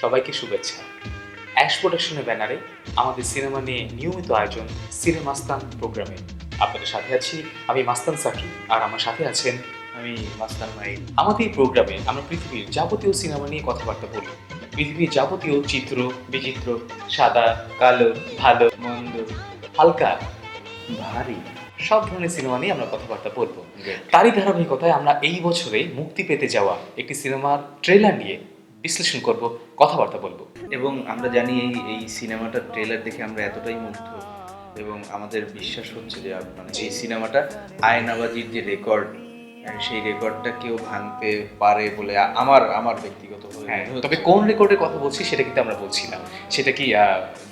সবাইকে শুভেচ্ছা। অ্যাশ প্রোডাকশনের ব্যানারে আমাদের সিনেমা নিয়ে নিয়মিত আয়োজন সিনেমাস্তান প্রোগ্রামে। আপনাদের সাথে আছি আমি মাস্তান সাকি আর আমার সাথে আছেন আমি মাস্তান মাই আমাদের এই প্রোগ্রামে আমরা পৃথিবীর যাবতীয় সিনেমা নিয়ে কথাবার্তা বলি। পৃথিবীর যাবতীয় চিত্র বিচিত্র সাদা কালো ভালো মন্দ হালকা ভারী সব ধরনের সিনেমা নিয়ে আমরা কথাবার্তা বলব। তারই ধারাবাহিকতায় আমরা এই বছরে মুক্তি পেতে যাওয়া একটি সিনেমার ট্রেলার নিয়ে বিশ্লেষণ করব কথাবার্তা বলব। এবং আমরা জানি এই এই সিনেমাটার ট্রেলার দেখে আমরা এতটাই মুগ্ধ এবং আমাদের বিশ্বাস হচ্ছে যে মানে এই সিনেমাটা আয়নাবাজির যে রেকর্ড সেই রেকর্ডটা কেউ ভাঙতে পারে বলে আমার আমার ব্যক্তিগত হ্যাঁ। তবে কোন রেকর্ডের কথা বলছি সেটা কিন্তু আমরা বলছি না। সেটা কি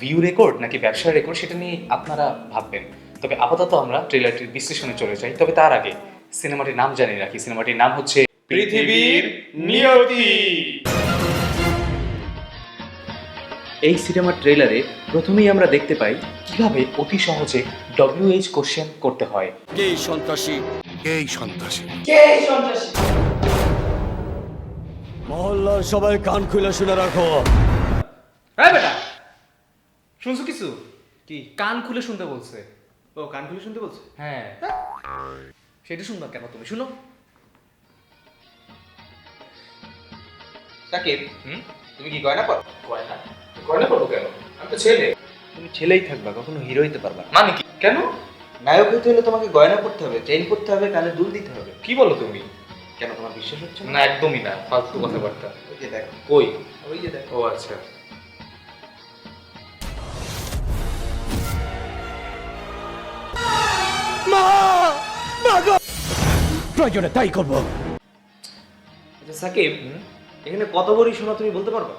ভিউ রেকর্ড নাকি ব্যবসার রেকর্ড সেটা নিয়ে আপনারা ভাববেন। তবে আপাতত আমরা ট্রেলারটির বিশ্লেষণে চলে যাই। তবে তার আগে সিনেমাটির নাম জানিয়ে রাখি। সিনেমাটির নাম হচ্ছে পৃথিবীর নিয়তি। এই সিনেমার ট্রেলারে প্রথমেই আমরা দেখতে পাই কীভাবে অতি সহজে ডব্লিউএইচ কোশ্চেন করতে হয়। কে সন্ত্রাসী? এই সন্ত্রাসী? মহল্লার সবাই কান খুলে শুনে রাখো। হ্যাঁ বেটা শুনছো কিছু? কি? কান খুলে শুনতে বলছে। ও কান খুলে শুনতে বলছে? হ্যাঁ। সেটা শুনবা কেন তুমি? শুনো। সাকিব হুম? তুমি কি গয়না পর? গয়না গয়না করব কেন? আমি তো ছেলে। তুমি ছেলেই থাকবা কখনো হিরো হইতে পারবা না। মানে কি? কেন? নায়ক হইতে হলে তোমাকে গয়না পড়তে হবে চেইন পড়তে হবে কানে দুল দিতে হবে। কি বলো তুমি? কেন তোমার বিশ্বাস হচ্ছে না? না একদমই না ফালতু কথাবার্তা। ওই যে দেখো। কই? ওই যে দেখো। ও আচ্ছা। প্রয়োজনে তাই করব। আচ্ছা সাকিব এখানে কত বড়ি শোনা তুমি বলতে পারবা?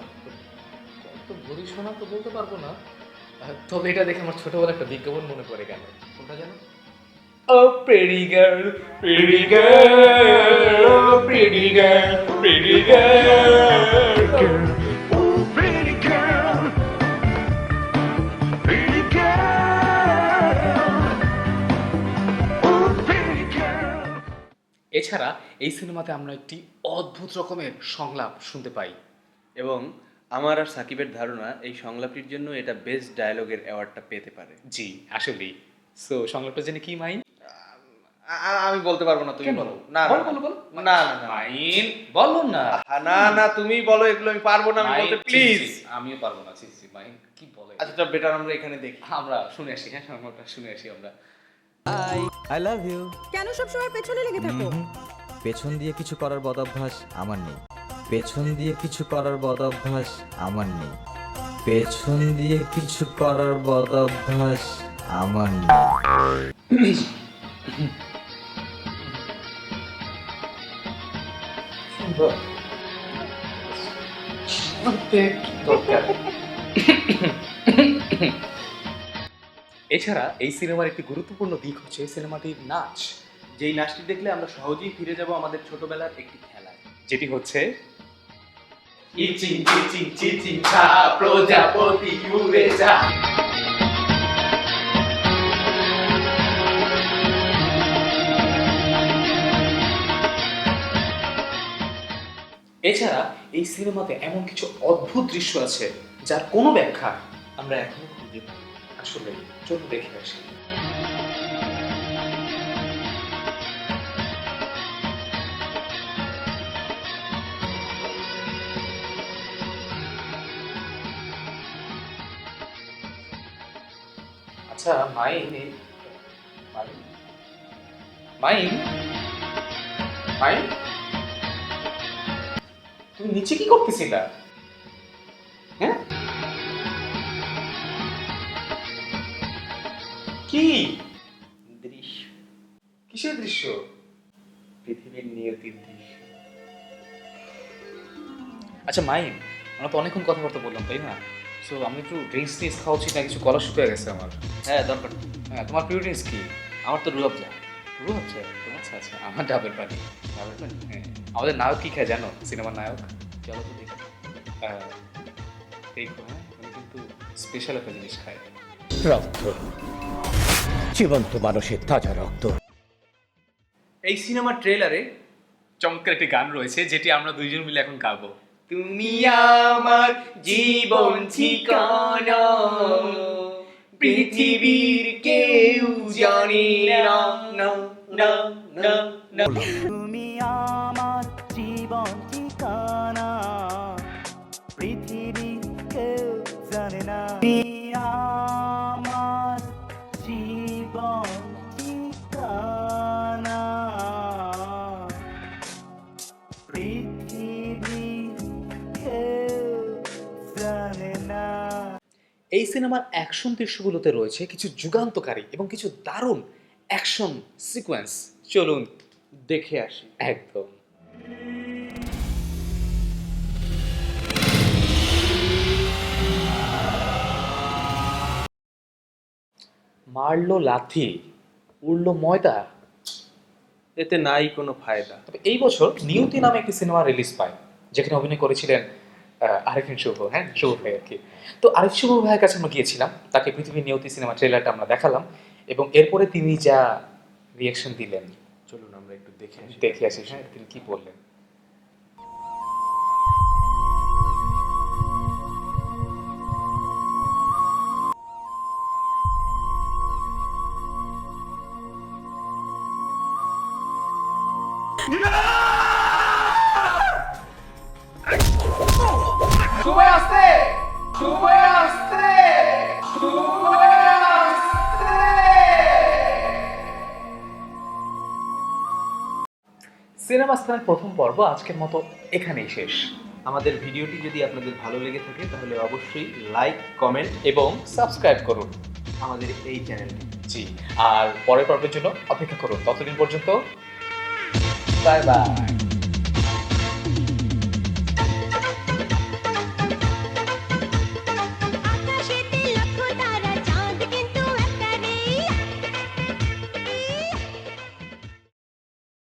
তো ভরি শোনা তো বলতে পারব না। তবে এটা দেখে আমার ছোটবেলা একটা বিজ্ঞাপন মনে পড়ে গেল কোনটা জানো? ও pretty girl pretty girl pretty girl pretty girl এছাড়া এই সিনেমাতে আমরা একটি অদ্ভুত রকমের সংলাপ শুনতে পাই এবং আমার আর সাকিবের ধারণা এই সংলাপটির জন্য এটা বেস্ট ডায়লগের অ্যাওয়ার্ডটা পেতে পারে। জি আসলেই। সো সংলাপটা জেনে কি মাইন? আমি বলতে পারব না তুমি বলো। না বলো, না, বলো, বলো। না না মাইন বলো না। না না তুমি বলো এগুলো আমি পারব না আমি বলতে প্লিজ আমিও পারব না ছি মাইন কি বলে? আচ্ছা বেটার আমরা এখানে দেখি। আমরা শুনে আসি হ্যাঁ সংলাপটা শুনে আসি আমরা। আই লাভ ইউ কেন সবসময় পেছনে লেগে থাকো? পেছন দিয়ে কিছু করার বদভ্যাস আমার নেই। পেছন দিয়ে কিছু করার বদভ্যাস আমার নেই। পেছন দিয়ে কিছু করার বদভ্যাস আমার নেই। এছাড়া এই সিনেমার একটি গুরুত্বপূর্ণ দিক হচ্ছে সিনেমাটির নাচ। যেই নাচটি দেখলে আমরা সহজেই ফিরে যাব আমাদের ছোটবেলার একটি খেলায়, যেটি হচ্ছে ইচিং চিচিং চিচিং ছা প্রজাপতি উড়ে যা এছাড়া এই সিনেমাতে এমন কিছু অদ্ভুত দৃশ্য আছে, যার কোনো ব্যাখ্যা আমরা এখনও খুঁজে পাই আসলে চলুন দেখে আসি। আচ্ছা মাইন মাইন মাইন তুমি নিচে কি করতেছিলা হ্যাঁ? কি? দৃশ্য। কিসের দৃশ্য? পৃথিবীর নিয়তির দৃশ্য। আচ্ছা মাইন আমরা তো অনেকক্ষণ কথাবার্তা বললাম তাই না? সো আমি একটু ড্রিঙ্কস টিঙ্কস খাওয়া উচিত না কিছু কলা শুকিয়ে গেছে আমার। হ্যাঁ দরকার। হ্যাঁ তোমার প্রিয় ড্রিঙ্কস কি? আমার তো রুয়াবজা রু হচ্ছে আচ্ছা আচ্ছা আমার ডাবের পানি ডাবের পানি হ্যাঁ আমাদের নায়ক কি খায় জানো? সিনেমার নায়ক? চলো তো দেখি। দেখো হ্যাঁ কিন্তু স্পেশাল একটা জিনিস খায়। রক্ত। জীবন্ত মানুষের তাজা রক্ত। এই সিনেমার ট্রেলারে চমৎকার একটি গান রয়েছে যেটি আমরা দুইজন মিলে এখন গাবো। তুমি আমার জীবন ঠিকানা। পৃথিবীর কেউ জানে না না না না তুমি আমার জীবন এই সিনেমার অ্যাকশন দৃশ্যগুলোতে রয়েছে কিছু যুগান্তকারী এবং কিছু দারুণ অ্যাকশন সিকোয়েন্স চলুন দেখে আসি। একদম। মারলো লাথি উড়লো ময়দা। এতে নাই কোনো ফায়দা। তবে এই বছর নিয়তি নামে একটি সিনেমা রিলিজ পায় যেখানে অভিনয় করেছিলেন আরিফিন শুভ হ্যাঁ শুভ ভাই আর কি। তো আরেক শুভ ভাইয়ের কাছে আমরা গিয়েছিলাম তাকে পৃথিবী নিয়তি সিনেমা ট্রেলারটা আমরা দেখালাম এবং এরপরে তিনি যা রিয়াকশন দিলেন চলুন আমরা একটু দেখে দেখে আসি হ্যাঁ তিনি কি বললেন। সিনেমা স্থানের প্রথম পর্ব আজকের মতো এখানেই শেষ। আমাদের ভিডিওটি যদি আপনাদের ভালো লেগে থাকে তাহলে অবশ্যই লাইক কমেন্ট এবং সাবস্ক্রাইব করুন আমাদের এই চ্যানেলটি। জি আর পরের পর্বের জন্য অপেক্ষা করুন। ততদিন পর্যন্ত বাই বাই